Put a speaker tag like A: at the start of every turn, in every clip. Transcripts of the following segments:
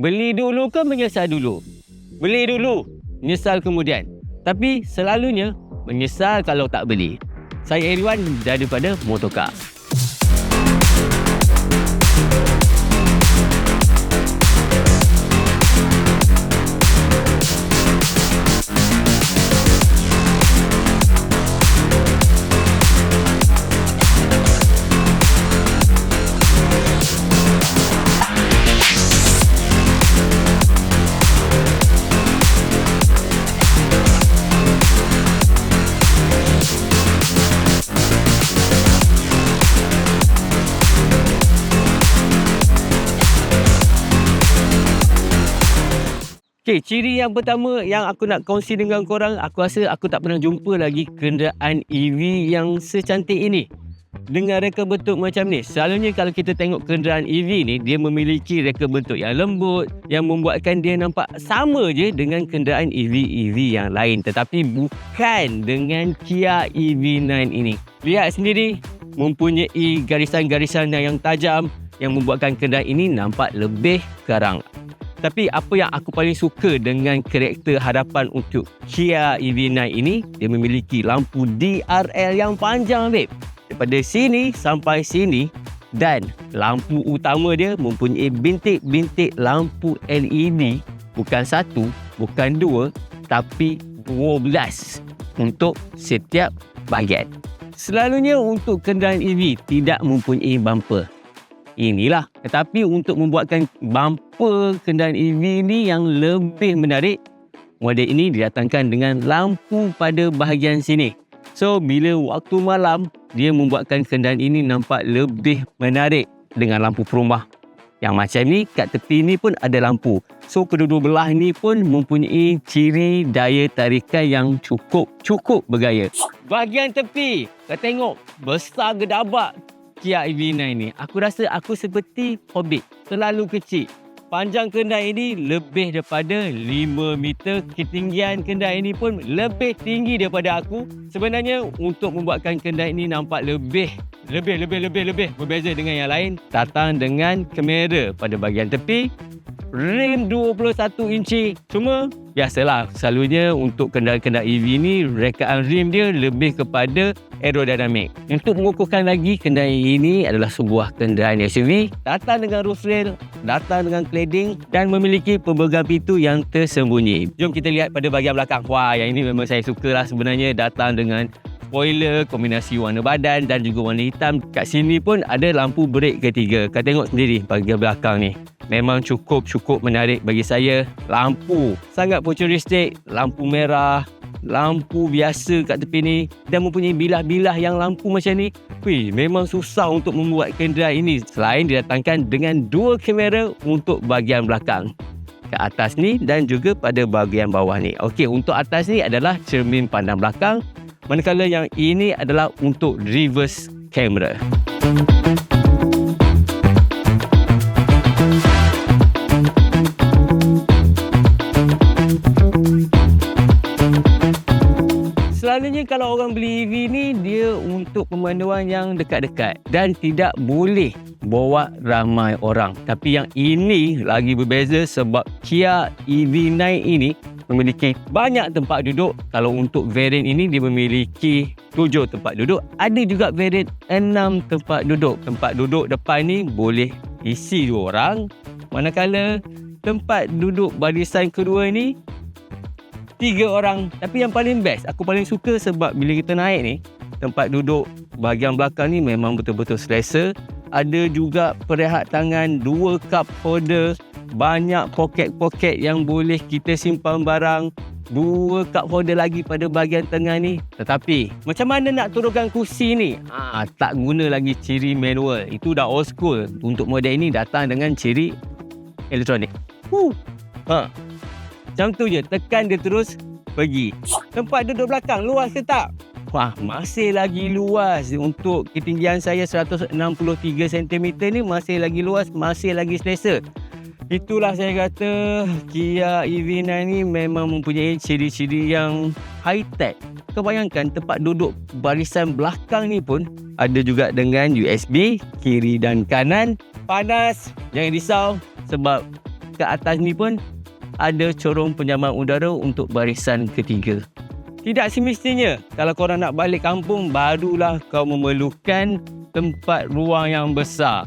A: Beli dulu ke menyesal dulu? Beli dulu, menyesal kemudian. Tapi selalunya menyesal kalau tak beli. Saya Irwan daripada Motocar. Okey, ciri yang pertama yang aku nak kongsi dengan korang, aku rasa aku tak pernah jumpa lagi kenderaan EV yang secantik ini. Dengan reka bentuk macam ni. Selalunya kalau kita tengok kenderaan EV ni, dia memiliki reka bentuk yang lembut yang membuatkan dia nampak sama je dengan kenderaan EV-EV yang lain. Tetapi bukan dengan Kia EV9 ini. Lihat sendiri, mempunyai garisan-garisan yang tajam yang membuatkan kenderaan ini nampak lebih garang. Tapi apa yang aku paling suka dengan karakter hadapan untuk Kia EV9 ini, dia memiliki lampu DRL yang panjang, babe. Daripada sini sampai sini dan lampu utama dia mempunyai bintik-bintik lampu LED bukan satu, bukan dua, tapi 12 untuk setiap bahagian. Selalunya untuk kenderaan EV tidak mempunyai bumper inilah. Tetapi untuk membuatkan bumper kenderaan EV ni yang lebih menarik, model ini didatangkan dengan lampu pada bahagian sini. So, bila waktu malam, dia membuatkan kenderaan ini nampak lebih menarik dengan lampu perumah. Yang macam ni, kat tepi ni pun ada lampu. So, kedua-dua belah ni pun mempunyai ciri daya tarikan yang cukup-cukup bergaya. Bahagian tepi, kau tengok, besar gedabak Kia EV9 ni. Aku rasa aku seperti Hobbit. Terlalu kecil. Panjang kenderaan ini lebih daripada 5 meter. Ketinggian kenderaan ini pun lebih tinggi daripada aku. Sebenarnya untuk membuatkan kenderaan ini nampak lebih lebih lebih lebih lebih berbeza dengan yang lain datang dengan kamera pada bahagian tepi rim 21 inci. Cuma biasalah selalunya untuk kenderaan-kenderaan EV ni rekaan rim dia lebih kepada aerodinamik. Untuk mengukuhkan lagi kenderaan ini adalah sebuah kenderaan SUV datang dengan roof rail datang dengan cladding dan memiliki pembegang pintu yang tersembunyi. Jom kita lihat pada bahagian belakang. Wah yang ini memang saya suka lah sebenarnya datang dengan spoiler, kombinasi warna badan dan juga warna hitam. Kat sini pun ada lampu brek ketiga. Kau tengok sendiri bahagian belakang ni memang cukup-cukup menarik bagi saya. Lampu sangat futuristik, lampu merah, lampu biasa kat tepi ni dan mempunyai bilah-bilah yang lampu macam ni. Wih, memang susah untuk membuat kenderaan ini selain didatangkan dengan dua kamera untuk bahagian belakang ke atas ni dan juga pada bahagian bawah ni. Okey, untuk atas ni adalah cermin pandang belakang manakala yang ini adalah untuk reverse camera. Selalunya kalau orang beli EV ni dia untuk pemanduan yang dekat-dekat dan tidak boleh bawa ramai orang. Tapi yang ini lagi berbeza sebab Kia EV9 ini memiliki banyak tempat duduk. Kalau untuk variant ini dia memiliki 7 tempat duduk. Ada juga variant 6 tempat duduk. Tempat duduk depan ni boleh isi dua orang. Manakala tempat duduk barisan kedua ni tiga orang tapi yang paling best aku paling suka sebab bila kita naik ni tempat duduk bahagian belakang ni memang betul-betul selesa ada juga perehat tangan dua cup holder banyak poket-poket yang boleh kita simpan barang dua cup holder lagi pada bahagian tengah ni tetapi macam mana nak turunkan kursi ni ha, tak guna lagi ciri manual itu dah old school untuk model ini datang dengan ciri elektronik huh. ha. Macam tu je, tekan dia terus pergi. Tempat duduk belakang luas ke tak? Wah, masih lagi luas untuk ketinggian saya 163 cm ni masih lagi luas, masih lagi selesa. Itulah saya kata Kia EV9 ni memang mempunyai ciri-ciri yang high tech. Kau bayangkan tempat duduk barisan belakang ni pun ada juga dengan USB kiri dan kanan. Panas, jangan risau sebab ke atas ni pun ada corong penyaman udara untuk barisan ketiga. Tidak semestinya kalau korang nak balik kampung barulah kau memerlukan tempat ruang yang besar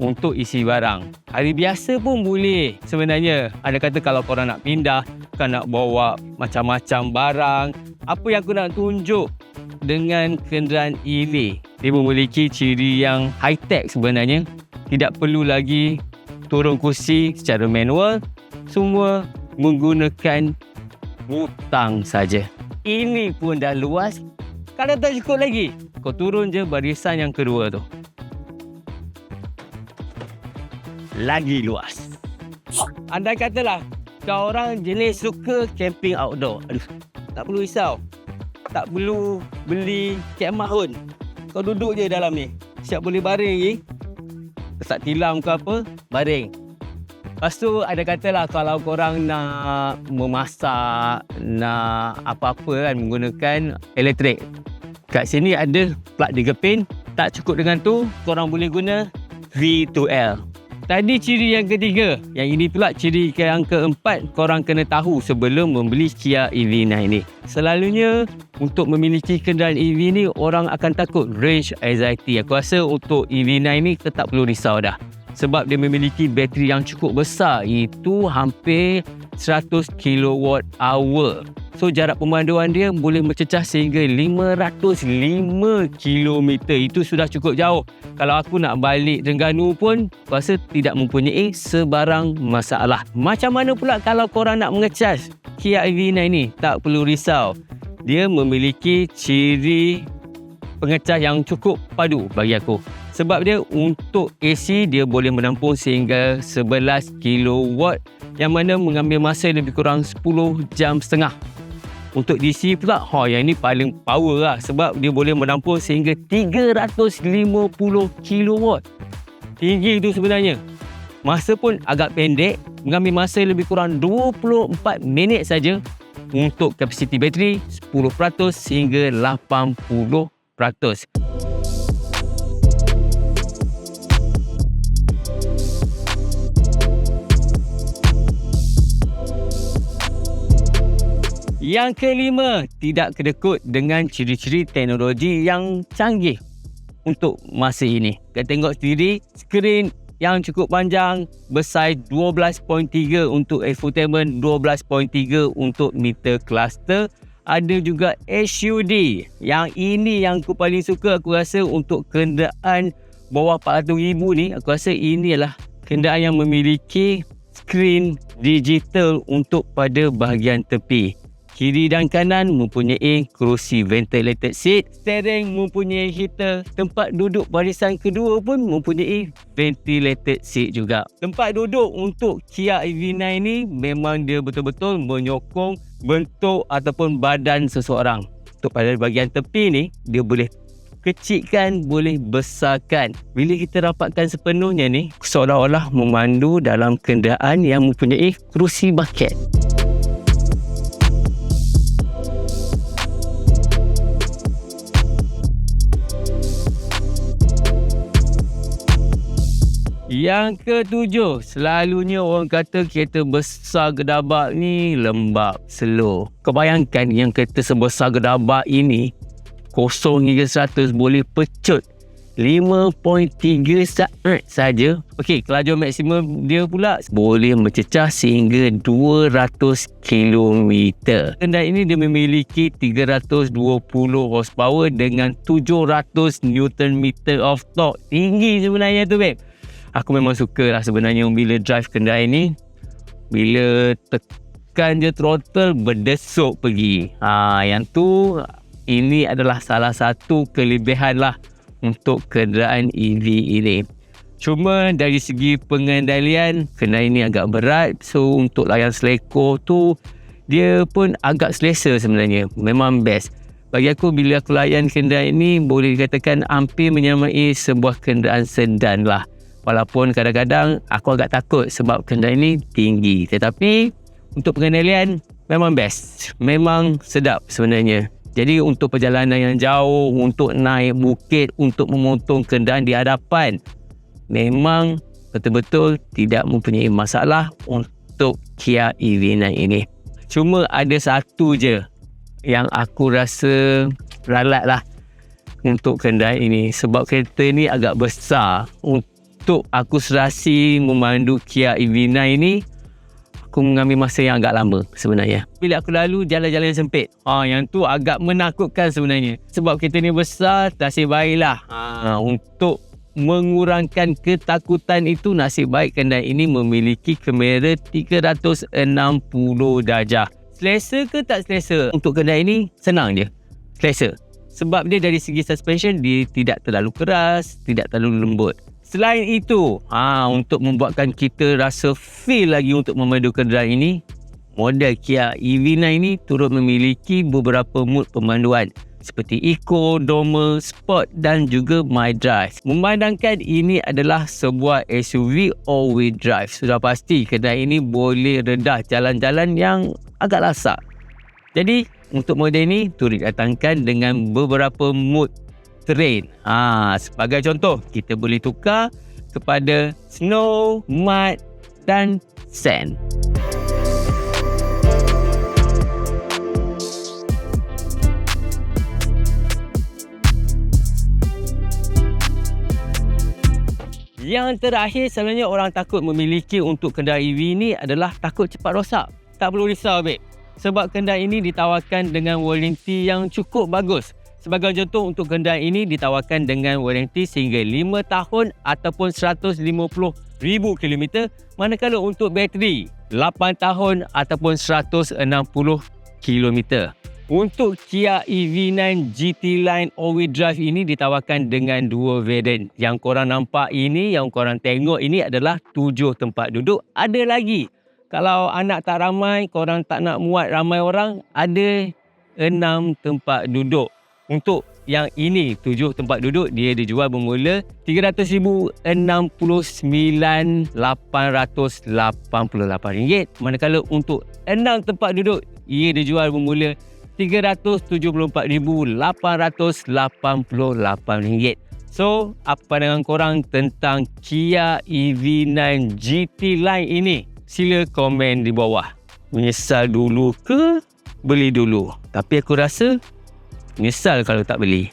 A: untuk isi barang. Hari biasa pun boleh sebenarnya. Ada kata kalau korang nak pindah, kan nak bawa macam-macam barang. Apa yang aku nak tunjuk dengan kenderaan EV? Dia memiliki ciri yang high-tech sebenarnya. Tidak perlu lagi turun kursi secara manual. Semua menggunakan butang saja ini pun dah luas. Kalau tak cukup lagi, kau turun je barisan yang kedua tu. Lagi luas. Andai katalah, kau orang jenis suka camping outdoor. Aduh, tak perlu risau. Tak perlu beli kemah pun. Kau duduk je dalam ni. Siap boleh baring lagi. Tak tilam ke apa, baring. Lepas tu ada katalah kalau korang nak memasak, nak apa-apa kan menggunakan elektrik. Kat sini ada plug digepin. Tak cukup dengan tu, korang boleh guna V2L. Tadi ciri yang ketiga. Yang ini pula ciri yang keempat korang kena tahu sebelum membeli Kia EV9 ni. Selalunya untuk memiliki kenderaan EV ni orang akan takut range anxiety. Aku rasa untuk EV9 ni tetap perlu risau dah sebab dia memiliki bateri yang cukup besar itu hampir 100 kWh. So jarak pemanduan dia boleh mencecah sehingga 505 km. Itu sudah cukup jauh. Kalau aku nak balik Terengganu pun rasa tidak mempunyai sebarang masalah. Macam mana pula kalau korang nak mengecas Kia EV9 ni? Tak perlu risau. Dia memiliki ciri pengecas yang cukup padu bagi aku. Sebab dia untuk AC dia boleh menampung sehingga 11 kW yang mana mengambil masa lebih kurang 10 jam setengah. Untuk DC pula, ha, yang ini paling power lah sebab dia boleh menampung sehingga 350 kW. Tinggi itu sebenarnya. Masa pun agak pendek, mengambil masa lebih kurang 24 minit saja untuk kapasiti bateri 10% hingga 80%. Yang kelima, tidak kedekut dengan ciri-ciri teknologi yang canggih untuk masa ini. Kita tengok sendiri, skrin yang cukup panjang, bersaiz 12.3 untuk infotainment, 12.3 untuk meter cluster. Ada juga HUD. Yang ini yang aku paling suka aku rasa untuk kenderaan bawah 400,000 ni, aku rasa ini adalah kenderaan yang memiliki skrin digital untuk pada bahagian tepi. Kiri dan kanan mempunyai kerusi ventilated seat, steering mempunyai heater, tempat duduk barisan kedua pun mempunyai ventilated seat juga. Tempat duduk untuk Kia EV9 ni memang dia betul-betul menyokong bentuk ataupun badan seseorang. Untuk pada bahagian tepi ni, dia boleh kecilkan, boleh besarkan. Bila kita dapatkan sepenuhnya ni, seolah-olah memandu dalam kenderaan yang mempunyai kerusi bucket. Yang ketujuh, selalunya orang kata kereta besar gedabak ni lembab, slow. Kau bayangkan yang kereta sebesar gedabak ini, kosong hingga 100 boleh pecut 5.3 saat saja. Okey, kelajuan maksimum dia pula boleh mencecah sehingga 200 km. Kendaraan ini dia memiliki 320 horsepower dengan 700 Nm of torque. Tinggi sebenarnya tu, babe aku memang suka lah sebenarnya bila drive kenderaan ni. Bila tekan je throttle berdesuk pergi. Ha, yang tu ini adalah salah satu kelebihan lah untuk kenderaan EV ini. Cuma dari segi pengendalian kenderaan ini agak berat. So untuk layan seleko tu dia pun agak selesa sebenarnya. Memang best. Bagi aku bila aku layan kenderaan ini boleh dikatakan hampir menyamai sebuah kenderaan sedan lah Walaupun kadang-kadang aku agak takut sebab kenderaan ini tinggi. Tetapi untuk pengendalian memang best. Memang sedap sebenarnya. Jadi untuk perjalanan yang jauh, untuk naik bukit, untuk memotong kenderaan di hadapan, memang betul-betul tidak mempunyai masalah untuk Kia EV9 ini. Cuma ada satu je yang aku rasa ralat lah untuk kenderaan ini sebab kereta ni agak besar untuk aku serasi memandu Kia EV9 ini aku mengambil masa yang agak lama sebenarnya. Bila aku lalu jalan-jalan yang sempit. Ha, yang tu agak menakutkan sebenarnya. Sebab kereta ni besar nasib baiklah ha, untuk mengurangkan ketakutan itu nasib baik kenderaan ini memiliki kamera 360 darjah. Selesa ke tak selesa? Untuk kenderaan ini senang je selesa. Sebab dia dari segi suspension dia tidak terlalu keras tidak terlalu lembut selain itu ha, untuk membuatkan kita rasa feel lagi untuk memandu kenderaan ini model Kia EV9 ini turut memiliki beberapa mood pemanduan seperti Eco, Normal, Sport dan juga My Drive. Memandangkan ini adalah sebuah SUV all-wheel drive, sudah pasti kenderaan ini boleh redah jalan-jalan yang agak lasak. Jadi, untuk model ini turut datangkan dengan beberapa mood terrain. Ha, sebagai contoh, kita boleh tukar kepada snow, mud dan sand. Yang terakhir sebenarnya orang takut memiliki untuk kenderaan EV ni adalah takut cepat rosak. Tak perlu risau babe. Sebab kenderaan ini ditawarkan dengan warranty yang cukup bagus. Sebagai contoh untuk kenderaan ini ditawarkan dengan warranty sehingga 5 tahun ataupun 150,000 km manakala untuk bateri 8 tahun ataupun 160 km. Untuk Kia EV9 GT Line all-wheel drive ini ditawarkan dengan dua variant. Yang korang nampak ini, yang korang tengok ini adalah tujuh tempat duduk. Ada lagi. Kalau anak tak ramai, korang tak nak muat ramai orang, ada enam tempat duduk. Untuk yang ini, tujuh tempat duduk, dia dijual bermula RM300,698,888. Manakala untuk enam tempat duduk, ia dijual bermula RM374,888. So, apa pandangan korang tentang Kia EV9 GT Line ini? Sila komen di bawah. Menyesal dulu ke beli dulu? Tapi aku rasa menyesal kalau tak beli.